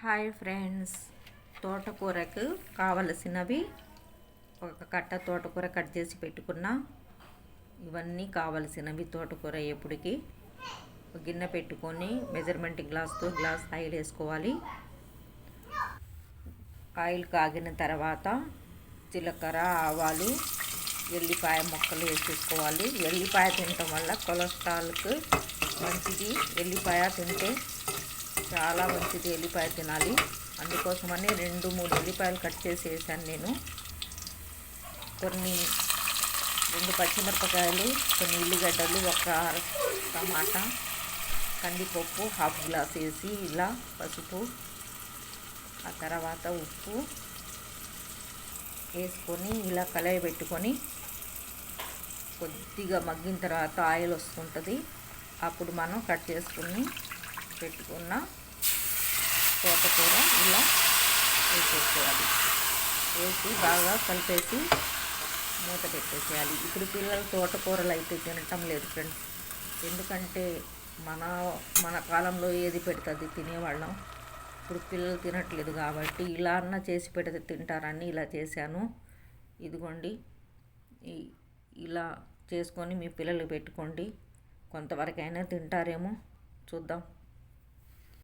Hi friends. తోటకూరకు కావలసినవి ఒక కట్ట తోటకూర కట్ చేసి పెట్టుకున్నా. ఇవన్నీ కావలసినవి తోటకూర ఎప్పటికి గిన్నె పెట్టుకొని మెజర్మెంట్ గ్లాస్తో గ్లాస్ ఆయిల్ వేసుకోవాలి. ఆయిల్ కాగిన తర్వాత జీలకర్ర ఆవాలు ఎల్లిపాయ ముక్కలు వేసేసుకోవాలి. ఎల్లిపాయ తినటం వల్ల కొలెస్ట్రాల్కి మంచిది. ఎల్లిపాయ తింటే చాలా మంచిది ఎల్లిపాయ తినాలి. అందుకోసమని రెండు మూడు ఎల్లిపాయలు కట్ చేసి వేసాను నేను. కొన్ని రెండు పచ్చిమిరపకాయలు కొన్ని ఉల్లిగడ్డలు ఒక టమాటా కందిపప్పు హాఫ్ గ్లాస్ వేసి ఇలా పసుపు ఆ తర్వాత ఉప్పు వేసుకొని ఇలా కలయి పెట్టుకొని కొద్దిగా మగ్గిన తర్వాత ఆయిల్ వస్తుంటుంది. అప్పుడు మనం కట్ చేసుకుని పెట్టుకున్న తోటకూర ఇలా వేసేసేయాలి. వేసి బాగా కలిపేసి మూత పెట్టేసేయాలి. ఇప్పుడు పిల్లలు తోటకూరలు అయితే తినటం లేదు ఫ్రెండ్స్. ఎందుకంటే మన మన కాలంలో ఏది పెడుతుంది తినేవాళ్ళం. ఇప్పుడు పిల్లలు తినట్లేదు కాబట్టి ఇలా అన్న చేసి పెడితే తింటారని ఇలా చేశాను. ఇదిగోండి. ఇలా చేసుకొని మీ పిల్లలు పెట్టుకోండి. కొంతవరకైనా తింటారేమో చూద్దాం.